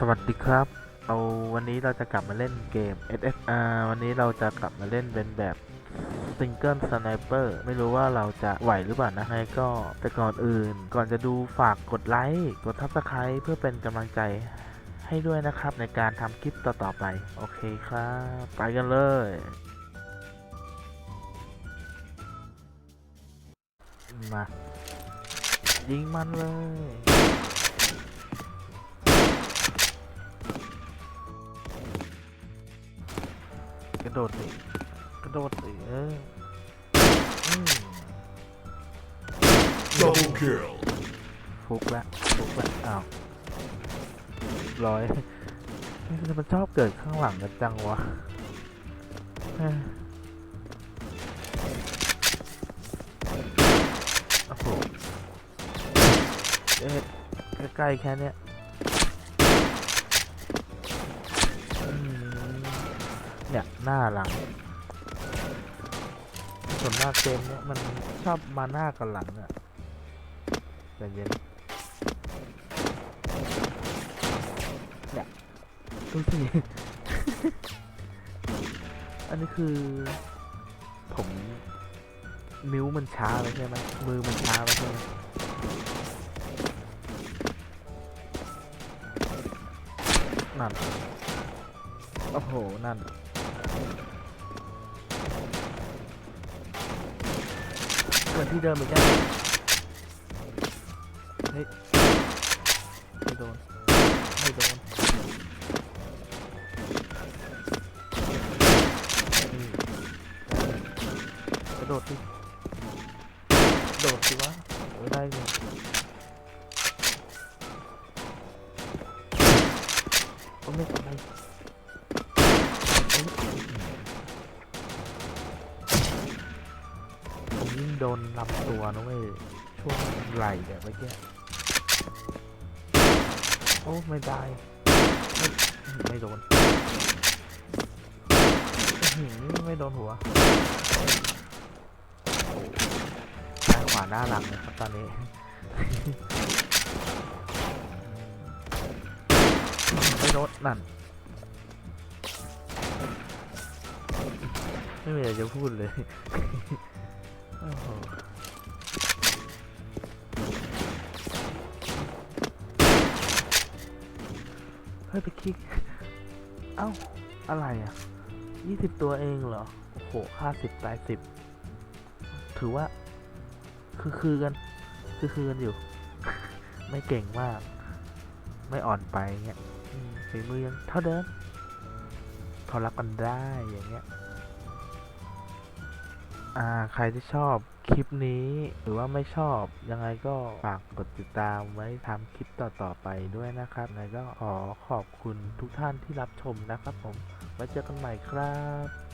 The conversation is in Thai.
สวัสดีครับ เอาวันนี้เราจะกลับมาเล่นเกม SSR วันนี้เราจะกลับมาเล่นเป็นแบบซิงเกิลสไนเปอร์ไม่รู้ว่าเราจะไหวหรือเปล่านะให้ก็แต่ก่อนอื่น ก่อนจะดูฝากกดไลค์กดทับสไคร b ์เพื่อเป็นกำลังใจให้ด้วยนะครับในการทำคลิปต่อๆไป โอเคครับ ไปกันเลย มา ยิงมันเลย กระโดดสิกระโดดสิเอออืม Double kill. ฟุกละฟุกละอ้าวร้อยนี่มันชอบเกิดข้างหลังกันจังวะเอ้ยโอ้โหเอ๊ะใกล้ๆแค่เนี้ย เนี่ยหน้าหลัง ส่วนมาเกมเนี้ยมันชอบมาหน้ากับหลังอะใจเย็นเนี่ยดูสิอันนี้คือ ผมนิ้วมันช้าไปใช่ไหมมือมันช้าไปใช่ไหมนั่น โอ้โห นั่น เหมือนที่เดิมเหมือนกันเฮ้ยไม่โดนไม่โดนอืมกระโดดดิโดดสิวะเออได้เลยโอ้ไม่ตาย ยิ่งโดนลำตัวนะเว้ย ช่วงไหล่เนี่ยเมื่อกี้ โอ้ ไม่ได้ ไม่ไม่โดนหือไม่โดนหัวโอ้ซ้ายขวาหน้าหลังนะครับตอนนี้ไม่โดนนั่น ไม่มีอะไรจะพูดเลย เฮ้ย ไปคลิก เอ้า อะไรอะยี่สิบตัวเองเหรอ โอ้โหห้าสิบตายสิบ ถือว่า คือคือกัน คือคือกันอยู่ ไม่เก่งมาก ไม่อ่อนไปเงี้ยฝีมือยังเท่าเดิมพอรับกันได้อย่างเงี้ย อ่าใครที่ชอบคลิปนี้หรือว่าไม่ชอบยังไงก็ฝากกดติดตามไว้ทำคลิปต่อๆไปด้วยนะครับแล้วก็ขอขอบคุณทุกท่านที่รับชมนะครับผมไว้เจอกันใหม่ครับ